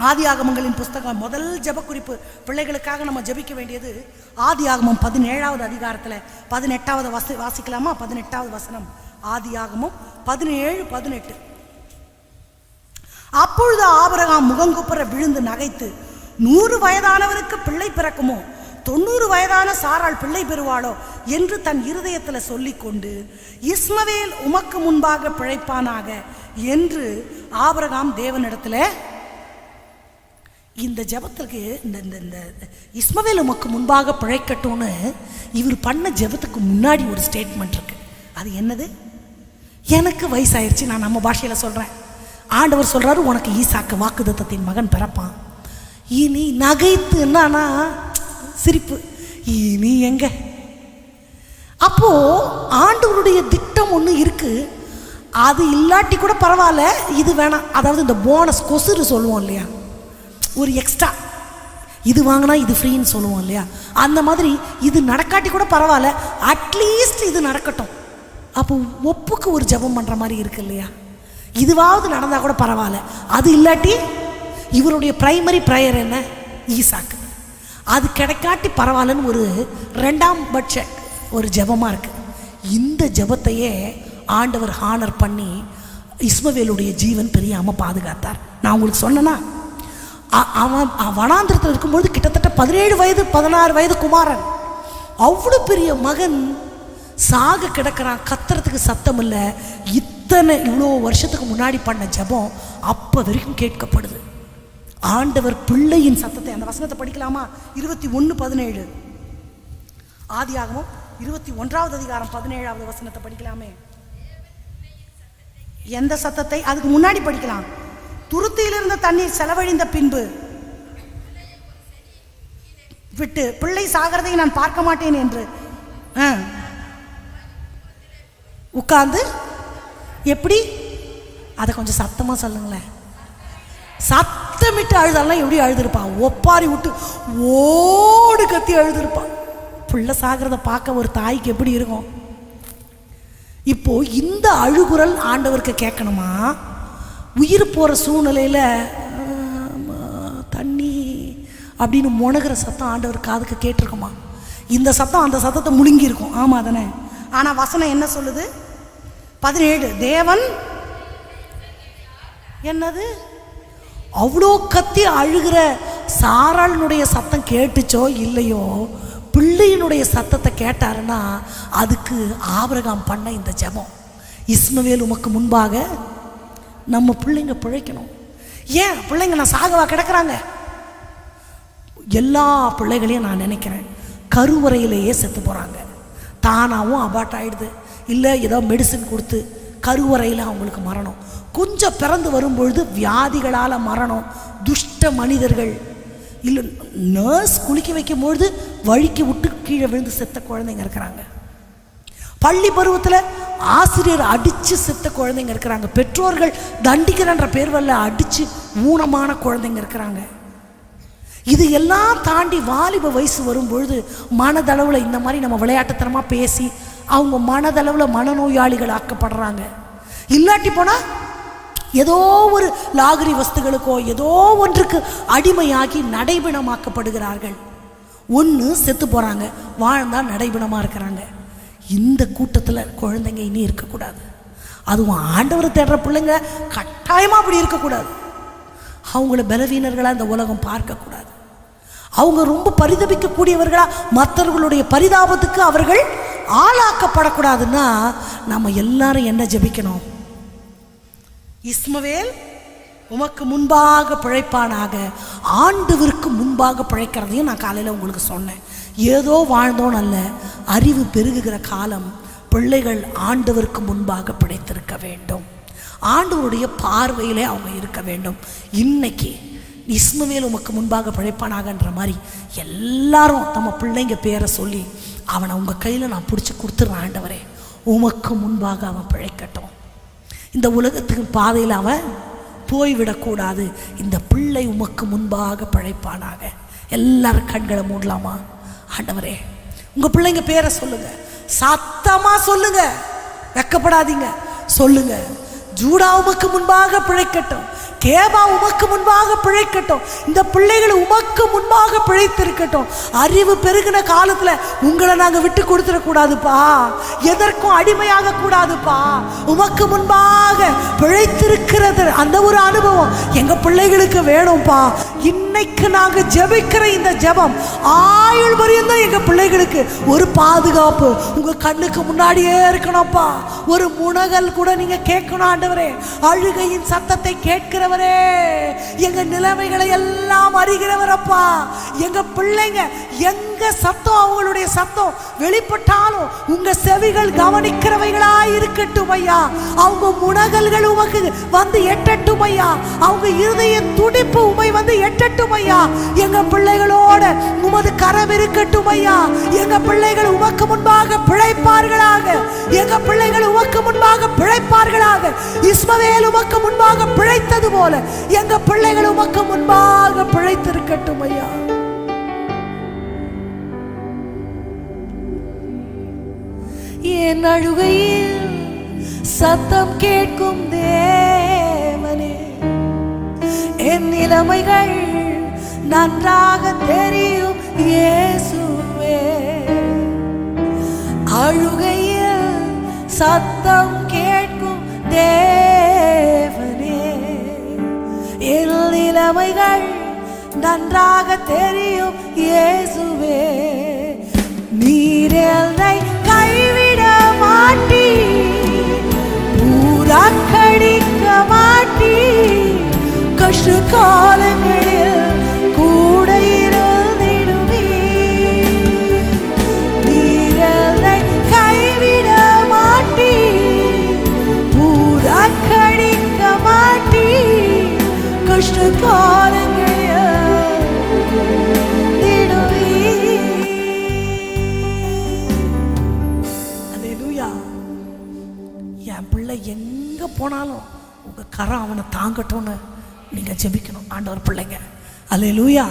ஆதி ஆகமங்களின் புஸ்தகம் முதல் ஜெப குறிப்பு பிள்ளைகளுக்காக நம்ம ஜெபிக்க வேண்டியது ஆதி ஆகமம் பதினேழாவது அதிகாரத்தில் பதினெட்டாவது வச வாசிக்கலாமா? பதினெட்டாவது வசனம். ஆதி ஆகமம் பதினேழு பதினெட்டு. அப்பொழுது ஆபிரகாம் முகங்குப்புற விழுந்து நகைத்து நூறு வயதானவருக்கு பிள்ளை பிறக்குமோ? தொண்ணூறு வயதான சாரால் பிள்ளை பெறுவாளோ? என்று தன் இருதயத்தில் சொல்லிக்கொண்டு இஸ்மவேல் உமக்கு முன்பாக பிழைப்பானாக? என்று ஆபரகாம் தேவனிடத்தில் இந்த ஜபத்துக்கு இந்த இந்த இந்த இஸ்மவேல் உமக்கு முன்பாக பிழைக்கட்டும்னு இவர் பண்ண ஜெபத்துக்கு முன்னாடி ஒரு ஸ்டேட்மெண்ட் இருக்கு. அது என்னது? எனக்கு வயசாயிருச்சு நான் நம்ம பாஷையில் சொல்கிறேன் ஆண்டவர் சொல்கிறாரு உனக்கு ஈசாக்கு வாக்குதத்தத்தின் மகன் பிறப்பான். இனி நகைத்து என்னன்னா சிரிப்பு. இனி எங்க? அப்போ ஆண்டவருடைய திட்டம் ஒன்று இருக்கு. அது இல்லாட்டி கூட பரவாயில்ல இது வேணாம். அதாவது இந்த போனஸ் கொசுறு சொல்லுவோம் இல்லையா? ஒரு எக்ஸ்ட்ரா இது வாங்கினா இது ஃப்ரீன்னு சொல்லுவோம் இல்லையா? அந்த மாதிரி இது நடக்காட்டி கூட பரவாயில்ல. அட்லீஸ்ட் இது நடக்கட்டும். அப்போ ஒப்புக்கு ஒரு ஜெபம் பண்ணுற மாதிரி இருக்கு இல்லையா? இதுவாவது நடந்தால் கூட பரவாயில்ல. அது இல்லாட்டி இவருடைய பிரைமரி ப்ரேயர் என்ன? ஈசாக்கு அது கிடைக்காட்டி பரவாயில்லன்னு ஒரு ரெண்டாம் பட்ச ஒரு ஜெபமாக இருக்குது இந்த ஜெபத்தையே ஆண்டவர் ஹானர் பண்ணி இஸ்மவேலுடைய ஜீவன் பெரியாமல் பாதுகாத்தார். நான் உங்களுக்கு சொன்னேன்னா அவன் வனாந்திரத்தில் இருக்கும்பொழுது கிட்டத்தட்ட பதினேழு வயது பதினாறு வயது குமாரன். அவ்வளோ பெரிய மகன் சாக கிடக்கிறான் கத்துறதுக்கு சத்தம் இல்லை. இத்தனை இவ்வளோ வருஷத்துக்கு முன்னாடி பண்ண ஜெபம் அப்போ வரைக்கும் கேட்கப்படுது. ஆண்டவர் பிள்ளையின் சத்தத்தை அந்த வசனத்தை படிக்கலாமா? இருபத்தி ஒன்று பதினேழு. ஆதியாகவும் இருபத்தி ஒன்றாவது அதிகாரம் பதினேழாவது வசனத்தை படிக்கலாமே? எந்த சத்தத்தை? அதுக்கு முன்னாடி படிக்கலாம். துருத்தியிலிருந்து தண்ணீர் செலவழிந்த பின்பு விட்டு பிள்ளை சாகிறதை நான் பார்க்க மாட்டேன் என்று ஆ. உட்கார்ந்து எப்படி? அதை கொஞ்சம் சத்தமாக சொல்லுங்களேன். சத்தமிட்டு அழுதாலாம் எப்படி அழுதுருப்பான் ஒப்பாரி விட்டு ஓடு கத்தி அழுதுருப்பான் பிள்ளை சாகிறத பார்க்க ஒரு தாய்க்கு எப்படி இருக்கும்? இப்போ இந்த அழுகுரல் ஆண்டவருக்கு கேட்கணுமா? உயிர் போகிற சூழ்நிலையில் தண்ணி அப்படின்னு முணகிற சத்தம் ஆண்டவர் காதுக்கு கேட்டிருக்குமா? இந்த சத்தம் அந்த சத்தத்தை முழுங்கியிருக்கும். ஆமாம் தானே? ஆனால் வசனம் என்ன சொல்லுது? பதினேழு தேவன் என்னது? அவ்வளோ கத்தி அழுகிற சாராளனுடைய சத்தம் கேட்டுச்சோ இல்லையோ பிள்ளையினுடைய சத்தத்தை கேட்டாருன்னா அதுக்கு ஆபிரகாம் பண்ண இந்த ஜெபம். இஸ்மவேல் உமக்கு முன்பாக நம்ம பிள்ளைங்க பிழைக்கணும். ஏன்? பிள்ளைங்க நான் சாகவா கிடக்குறாங்க. எல்லா பிள்ளைகளையும் நான் நினைக்கிறேன். கருவறையிலேயே செத்து போகிறாங்க தானாகவும் அபார்ட் ஆகிடுது இல்லை ஏதோ மெடிசன் கொடுத்து கருவறையில் அவங்களுக்கு மரணம். கொஞ்சம் பிறந்து வரும்பொழுது வியாதிகளால் மரணம். துஷ்ட மனிதர்கள். இல்லை நர்ஸ் குளிக்க வைக்கும்பொழுது வழுக்கி விட்டு கீழே விழுந்து செத்த குழந்தைங்க இருக்கிறாங்க. பள்ளி பருவத்தில் ஆசிரியர் அடித்து செத்த குழந்தைங்க இருக்கிறாங்க. பெற்றோர்கள் தண்டிக்கிறன்ற பேர்வல்ல அடித்து ஊனமான குழந்தைங்க இருக்கிறாங்க. இது எல்லாம் தாண்டி வாலிப வயசு வரும்பொழுது மனதளவில் இந்த மாதிரி நம்ம விளையாட்டுத்தனமாக பேசி அவங்க மனதளவில் மனநோயாளிகள் ஆக்கப்படுறாங்க. இல்லாட்டி போனால் ஏதோ ஒரு லாகரி வஸ்துகளுக்கோ ஏதோ ஒன்றுக்கு அடிமையாகி நடைபிணமாக்கப்படுகிறார்கள். ஒன்று செத்து போகிறாங்க வாழ்ந்தால் நடைபிணமாக இருக்கிறாங்க. இந்த கூட்டத்தில் குழந்தைங்க இனி இருக்கக்கூடாது. அதுவும் ஆண்டவரை தேடுற பிள்ளைங்க கட்டாயமாக அப்படி இருக்கக்கூடாது. அவங்கள பலவீனர்களாக இந்த உலகம் பார்க்கக்கூடாது. அவங்க ரொம்ப பரிதபிக்கக்கூடியவர்களாக மற்றவர்களுடைய பரிதாபத்துக்கு அவர்கள் ஆளாக்கப்படக்கூடாதுன்னா நம்ம எல்லாரும் என்ன ஜெபிக்கணும்? இஸ்மவேல் உமக்கு முன்பாக பிழைப்பானாக ஆண்டவருக்கு முன்பாக பிழைக்கிறதையும் நான் காலையில் உங்களுக்கு சொன்னேன். ஏதோ வாழ்ந்தோன் அல்ல அறிவு பெருகுகிற காலம் பிள்ளைகள் ஆண்டவருக்கு முன்பாக பிழைத்திருக்க வேண்டும். ஆண்டவருடைய பார்வையிலே அவங்க இருக்க வேண்டும். இன்னைக்கு இஸ்மவேல் உமக்கு முன்பாக பிழைப்பானாகன்ற மாதிரி எல்லாரும் நம்ம பிள்ளைங்க பேரை சொல்லி அவனை உங்கள் கையில் நான் பிடிச்சி கொடுத்துட்றேன் ஆண்டவரே. உமக்கு முன்பாக அவன் பிழைக்கட்டும். இந்த உலகத்துக்கு பாதையில் அவன் போய்விடக்கூடாது. இந்த பிள்ளை உமக்கு முன்பாக பிழைப்பானாக. எல்லாரும் கண்களை மூடலாமா? ஆண்டவரே உங்கள் பிள்ளைங்க பேரை சொல்லுங்க. சத்தமாக சொல்லுங்க. வெக்கப்படாதீங்க. சொல்லுங்க. ஜூடாவுக்கு முன்பாக பிழைக்கட்டும். கேபா உமக்கு முன்பாக பிழைக்கட்டும். இந்த பிள்ளைகள் உமக்கு முன்பாக பிழைத்திருக்கட்டும். அறிவு பெருகின காலத்தில் உங்களை நாங்கள் விட்டு கொடுத்துடக்கூடாதுப்பா. எதற்கும் அடிமையாக கூடாதுப்பா உமக்கு முன்பாக பிழைத்திருக்கிறது. அந்த ஒரு அனுபவம் எங்க பிள்ளைகளுக்கு வேணும்ப்பா இன்னைக்கு நாங்கள் ஜெபிக்கிற இந்த ஜெபம் ஆயுள் வரையும் எங்க பிள்ளைகளுக்கு ஒரு பாதுகாப்பு. உங்க கண்ணுக்கு முன்னாடியே இருக்கணும்ப்பா. ஒரு முனகல் கூட நீங்க கேட்கணும் ஆண்டவரே. அழுகையின் சத்தத்தை கேட்கிறவர் எங்க நிலைமைகளை எல்லாம் அறிகிறவரப்பா எங்க பிள்ளைங்க எங்க சத்தம் அவங்களுடைய சத்தம் வெளிப்பட்டாலும் உங்க செவிகள் கவனிக்கிறவைகளா இருக்கட்டும் ஐயா. அவங்க முனகல்கள் உமக்கு வந்து எட்டட்டும் ஐயா. அவங்க இருதய துடிப்பு உமை வந்து எட்டட்டும் ஐயா. எங்க பிள்ளைகளோட உமது கரம் இருக்கட்டும் ஐயா. எங்க பிள்ளைகள் உமக்கு முன்பாக பிழைப்பார்களாக. எங்க பிள்ளைகள் உமக்கு முன்பாக பிழைப்பார்களாக. இஸ்மவேல் உமக்கு முன்பாக பிழைத்தது போல எங்க பிள்ளைகள் உமக்கு முன்பாக பிழைத்திருக்கட்டும் ஐயா. என் அழுகையில் சத்தம் கேட்கும் தேவனே என் நிலைமைகள் நன்றாக தெரியும் இயேசுவே. அழுகையில் சத்தம் கேட்கும் தேவ நிலைமைகள் நன்றாக தெரியும் இயேசுவே. நீர் கைவிட மாட்டி ஊராக்கடிக்க மாட்டி கஷ்ட என் பிள்ளை எங்கே போனாலும் உங்கள் கரம் அவனை தாங்கட்டும்னு நீங்கள் ஜெபிக்கணும். ஆண்டவர் பிள்ளைங்க. அல்லேலூயா